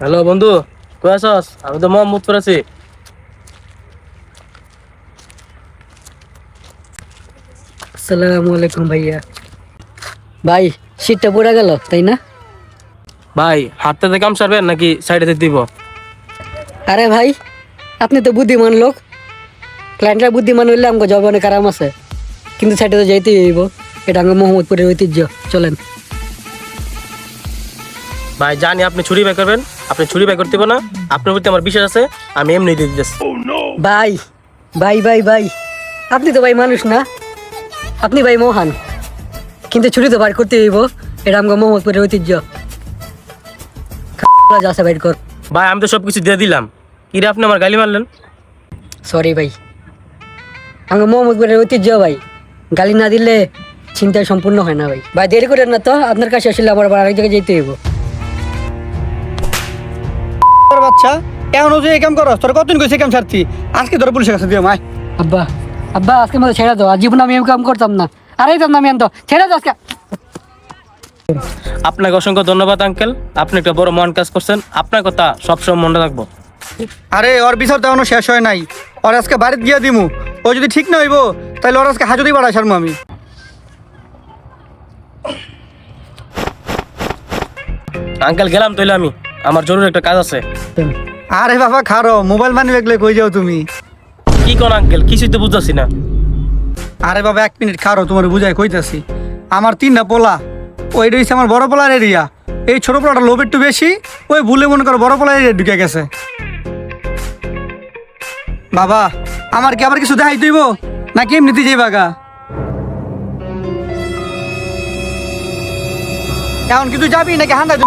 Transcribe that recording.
Hello বন্ধু কই আছস? আমি তো মোহাম্মদপুর আছি। আসসালামু আলাইকুম ভাইয়া। ভাই শীতটা পড়ে গেল তাই না? ভাই হাতটাতে কাম সারবেন নাকি সাইডে দিব? আরে ভাই আপনি তো বুদ্ধিমান লোক। ক্লায়েন্টরা বুদ্ধিমান হইলে আমাকে জবানে কারাম আছে। কিন্তু সাইডে তো যাইতেই হইব। এটা আমার মোহাম্মদপুরের ঐতিহ্য চলেন। ভাই জানি আপনি ছুরি বাই করবেন আপনি ছুরি বাই করতে না। আপনার প্রতি আমার বিশ্বাস আছে আমি এমনি দিয়ে দিতেছি। ভাই ভাই ভাই ভাই আপনি তো ভাই মানুষ না? আপনি ভাই মহান। কিন্তু ছুরি তো বার করতে হইব এটা আমাকে মোহাম্মদপুরের ঐতিহ্য। যা আছে বাইর কর। ভাই আমি তো সব কিছু দিয়ে দিলাম। কি রে আপনি আমার গালি মারলেন? সরি ভাই। আমাকে মোহাম্মদপুরের ঐতিহ্য ভাই। গালি না দিলে চিন্তা সম্পূর্ণ হয় না ভাই। ভাই দেরি করেন না তো আপনার কাছে আসলে আমার আবার আরেক জায়গায় যেতে হইব। বাচ্চা এখন যে এই কাম করস তোর কতদিন কইছে কাম ছাড়তি? আজকে তোর পুলিশের কাছে দিও মাই। আব্বা আব্বা আজকে মতো ছেড়ে দাও আর জীবনে আমি কাম করতাম না। আরে তো না আমি আনতো ছেড়ে দাও আজকে। আপনাকে অসংখ্য ধন্যবাদ আঙ্কেল। আপনি একটা বড় মহান কাজ করছেন। আপনার কথা সবসময় মনে রাখব। আরে ওর বিচার তো এখনও শেষ হয় নাই। ওর আজকে বাড়িতে গিয়ে দিমু। ও যদি ঠিক না হইব তাহলে ওর আজকে হাজতেই বাড়াই সারমু আমি। আঙ্কেল গেলাম তাইলে আমি। আমার জরুরি একটা কাজ আছে। আরে বাবা খারো মোবাইল মানি বেগলে কই যাও তুমি? কি কোন আঙ্কেল কিছুই তো বুঝতেছি না। আরে বাবা এক মিনিট খারো তোমার বুঝাই কইতাছি। আমার তিনটা পোলা ওই রয়েছে আমার বড় পোলার এরিয়া এই ছোট পোলাটা লোভ একটু বেশি ওই ভুলে মনে করো বড় পোলার এরিয়া ঢুকে গেছে। বাবা আমার কি আবার কিছু দেখাই দিব নাকি এমনিতে যাই বাগা? এখন কি তুই যাবি নাকি হান্দাই